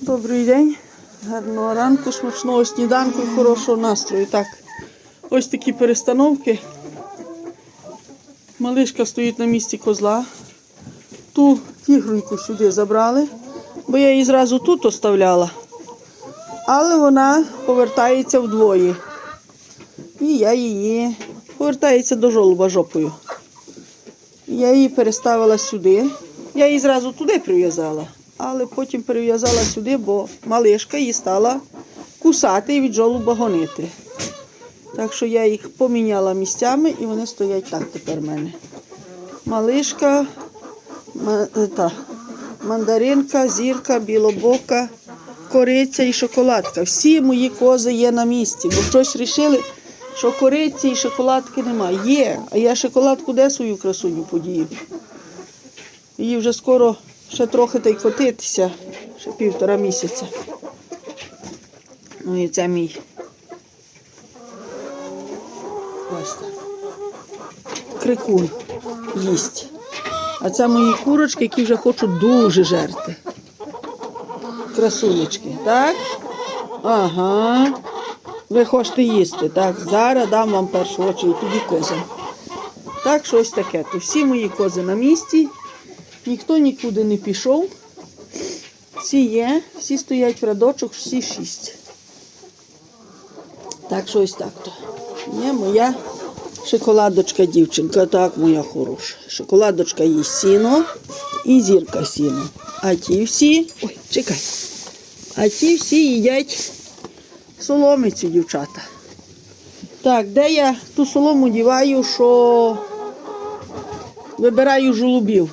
Добрий день, гарного ранку, смачного сніданку і хорошого настрою. Так, ось такі перестановки. Малишка стоїть на місці козла. Ту тігруньку сюди забрали, бо я її зразу тут оставляла. Але вона повертається вдвоє. І я її повертається до жолуба жопою. Я її переставила сюди. Я її зразу туди прив'язала, але потім перев'язала сюди, бо малишка її стала кусати і від жолуба гонити. Так що я їх поміняла місцями і вони стоять так тепер в мене. Малишка, е, та, мандаринка, зірка, білобока, кориця і шоколадка. Всі мої кози є на місці, бо щось рішили, що кориці і шоколадки немає. Є, а я шоколадку де свою красуню подію. Її вже скоро ще трохи та й котитися, ще півтора місяця. Ну і це мій. Ось так. Крикун їсть. А це мої курочки, які вже хочуть дуже жерти. Красунечки, так? Ага. Ви хочете їсти, так? Зараз дам вам першу очередь, тоді козам. Так, щось таке. То всі мої кози на місці. Ніхто нікуди не пішов. Всі є, всі стоять в рядочок, всі шість. Так що ось так то. Є моя шоколадочка дівчинка, так моя хороша. Шоколадочка їсть сіно і зірка сіно. А ті всі. Ой, чекай. А ті всі їдять соломицю, дівчата. Так, де я ту солому діваю, що вибираю жолубів.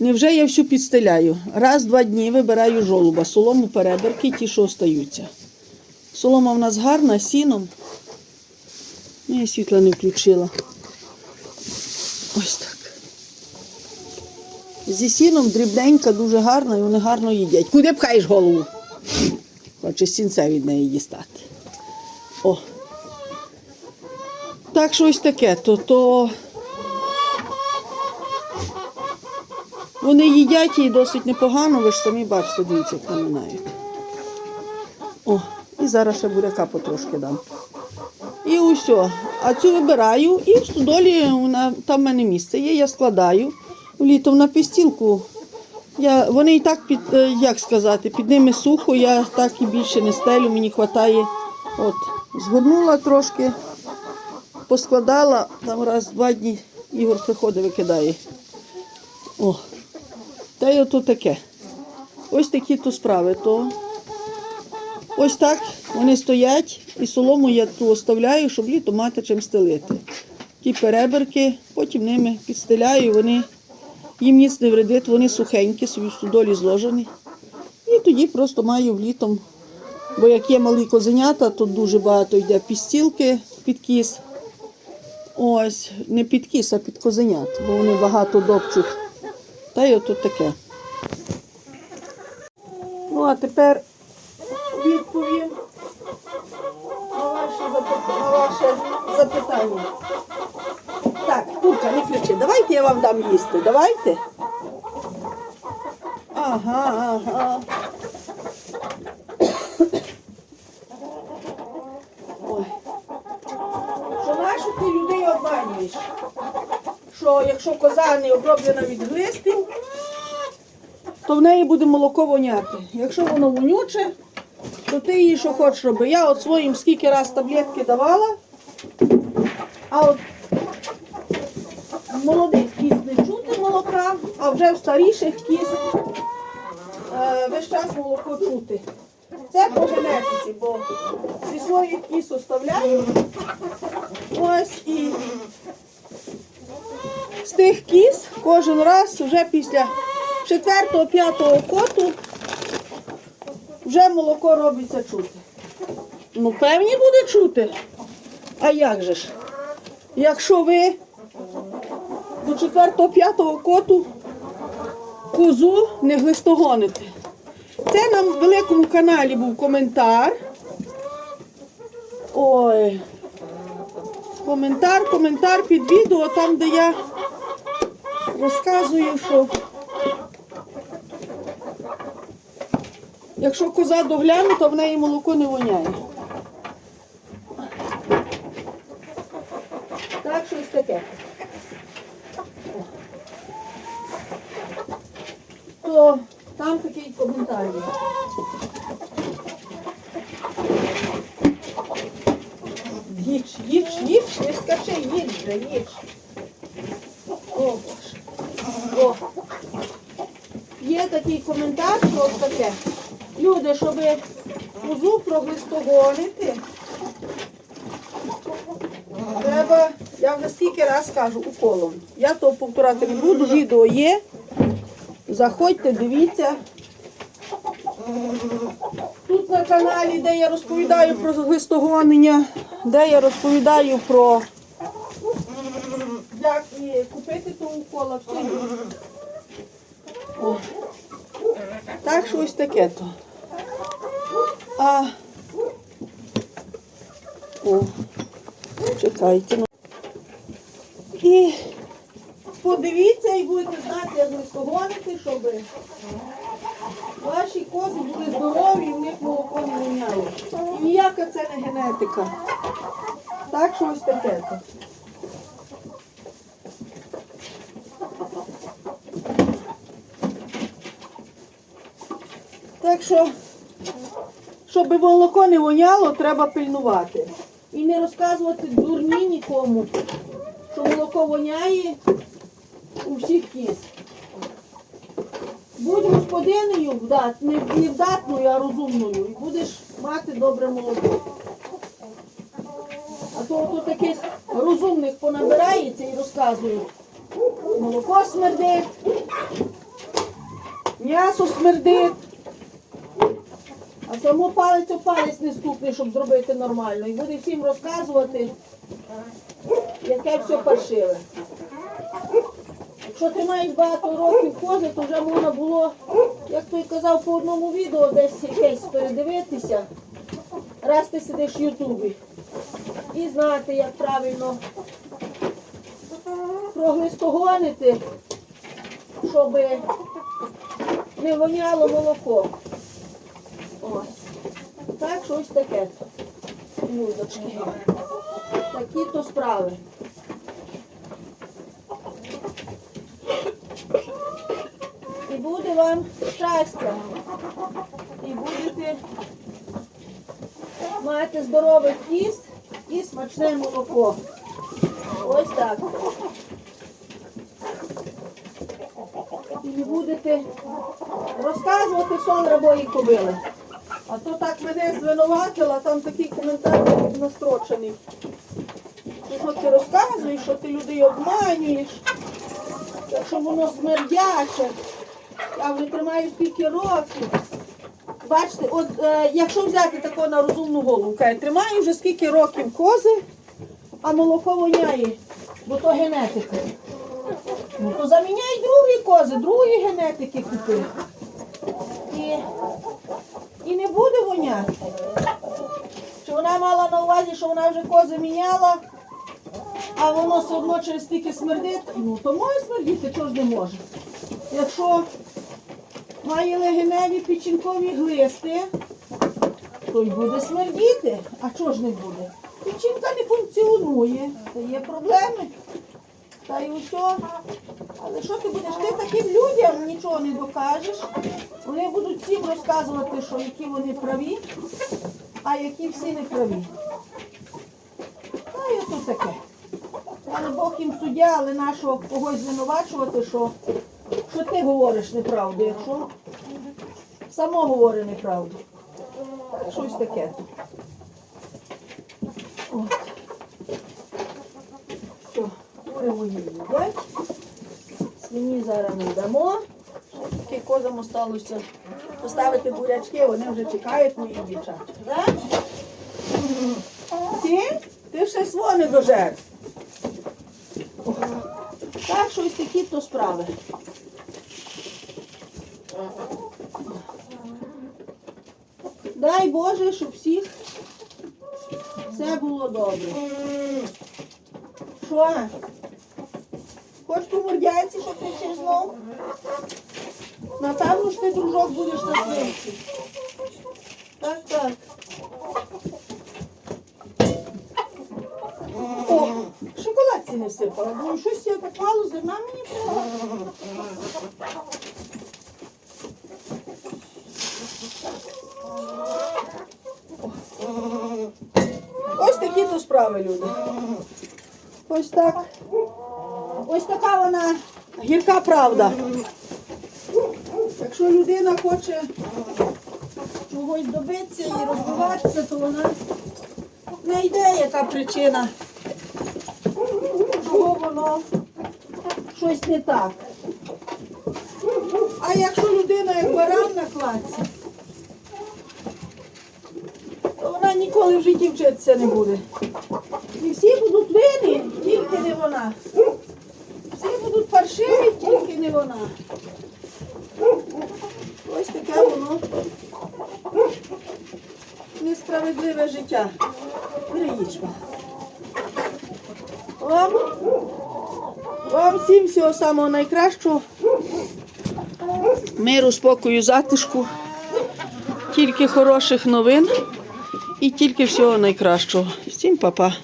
Невже я всю підстеляю? Раз, два дні вибираю жолуба, солому переберки, ті, що остаються. Солома в нас гарна, сіном. Ну, я світла не включила. Ось так. Зі сіном дрібненька, дуже гарна і вони гарно їдять. Куди пхаєш голову? Хоче сінце від неї дістати. О. Так що ось таке, то, то вони їдять її досить непогано, ви ж самі бачите, дивіться, як наминають. О, і зараз ще буряка потрошки дам. І усе. А цю вибираю і в стодолі вона, там в мене місце є, я складаю. Літом на пістілку. Я, вони і так під, е, як сказати, під ними сухо, я так і більше не стелю, мені вистачає. От, згорнула трошки, поскладала, там раз два дні Ігор приходить, викидає. О, та й ото таке. Ось такі то справи. То ось так вони стоять, і солому я ту оставляю, щоб літо мати чим стелити. Ті переберки, потім ними підстеляю, вони їм ніц не вредить, вони сухенькі, собі в студолі зложені. І тоді просто маю влітом. Бо як є малі козенята, то дуже багато йде підстілки під кіс. Ось, не під кіс, а під козенят, бо вони багато допчуть. Та й отут таке. Ну, а тепер відповім на ваше, на ваше запитання. Так, курка, не ключи, Давайте я вам дам їсти. Давайте. Ага, ага. Ой. Що нашу ти людей обманюєш? Що якщо коза не оброблена від глистів, то в неї буде молоко воняти. Якщо воно вонюче, то ти її що хочеш роби. Я от своїм скільки раз таблетки давала, а от молодих кіз не чути молока, а вже в старіших кіз е, весь час молоко чути. Це по генетиці, бо зі своїх кіз оставляю. Ось і з тих кіз кожен раз вже після четвертого-п'ятого коту вже молоко робиться чути. Ну, певні буде чути. А як же ж? Якщо ви до четвертого-п'ятого коту козу не глистогоните. Це на великому каналі був коментар. Ой. Коментар, коментар під відео, там, де я розказую, що Якщо коза доглянута, в неї молоко не воняє. Так, щось таке. То там такий коментар є. Їж, їж, не скачи, їж вже, їж. О, Є такий коментар, ось таке. Люди, щоб козу проглистогонити, треба, я вже скільки раз кажу, уколом. Я то повторати не буду, відео є. Заходьте, дивіться. Тут на каналі, де я розповідаю про глистогонення, де я розповідаю про і купити ту укола, все. О. Так що ось таке то. А... О, чекайте. ну. І подивіться і будете знати, як ви глистогонити, щоб ваші кози були здорові і в них молоко не міняло. І ніяка це не генетика. Так що ось таке то. Так що, щоб молоко не воняло, треба пильнувати. І не розказувати дурні нікому, що молоко воняє у всіх кіз. Будь господинею не, вдатною, а розумною, і будеш мати добре молоко. А то ото таких розумних понабирається і розказують. Молоко смердить, м'ясо смердить. А само палець о палець не стукне, щоб зробити нормально. І буде всім розказувати, яке все паршиве. Якщо ти маєш багато років кози, то вже можна було, як той казав по одному відео, десь якесь передивитися, раз ти сидиш в Ютубі. І знати, як правильно проглистогонити, щоб не воняло молоко. Ось. Так, щось таке. Людочки. Такі то справи. І буде вам щастя. І будете мати здоровий кіст і смачне молоко. Ось так. І будете розказувати сон рабої кобили. А то так мене звинуватила, там такий коментар настрочений. Що ти розказуєш, що ти людей обманюєш, що воно смердяче. Я вже тримаю скільки років. Бачите, от е, якщо взяти тако на розумну голову, каже, тримаю вже скільки років кози, а молоко воняє, бо то генетика. Ну то заміняй другі кози, другі генетики купи. І і не буде воняти. Чи вона мала на увазі, що вона вже кози міняла, а воно все одно через стільки смердить, ну то може смердіти, чого ж не може. Якщо має легеневі печінкові глисти, то й буде смердіти. А чого ж не буде? Печінка не функціонує, то є проблеми. Та й усе. Але що ти будеш? Ти таким людям нічого не докажеш. Вони будуть всім розказувати, що які вони праві, а які всі не праві. Та й ото таке. Але Бог їм суддя, але нашого когось звинувачувати, що, що ти говориш неправду, якщо само говори неправду. Щось таке. От. Все, кури мої їдять. Свині зараз не дамо. Тільки козам осталося поставити бурячки, вони вже чекають мої дівчата. Да? Ти? Ти ще сво не дожер. Так, щось такі то справи. Дай Боже, щоб всіх все було добре. Що? Хоч по мордяці, що кричиш знов? Напевно ж ти, дружок, будеш на свинці. Так, так. О, шоколадці не всипала. Думаю, щось я мало зерна мені треба. Ось такі то справи, люди. Ось так. Ось така вона гірка правда. Якщо людина хоче чогось добитися і розвиватися, то вона не йде, яка причина, чого воно щось не так. А якщо людина як баран на кладці, то вона ніколи в житті вчитися не буде. І всі будуть винні, тільки не вона. Будуть паршиві, тільки не вона. Ось таке воно несправедливе життя. Бери. Вам, вам всім всього самого найкращого. Миру, спокою, затишку. Тільки хороших новин і тільки всього найкращого. Всім па-па.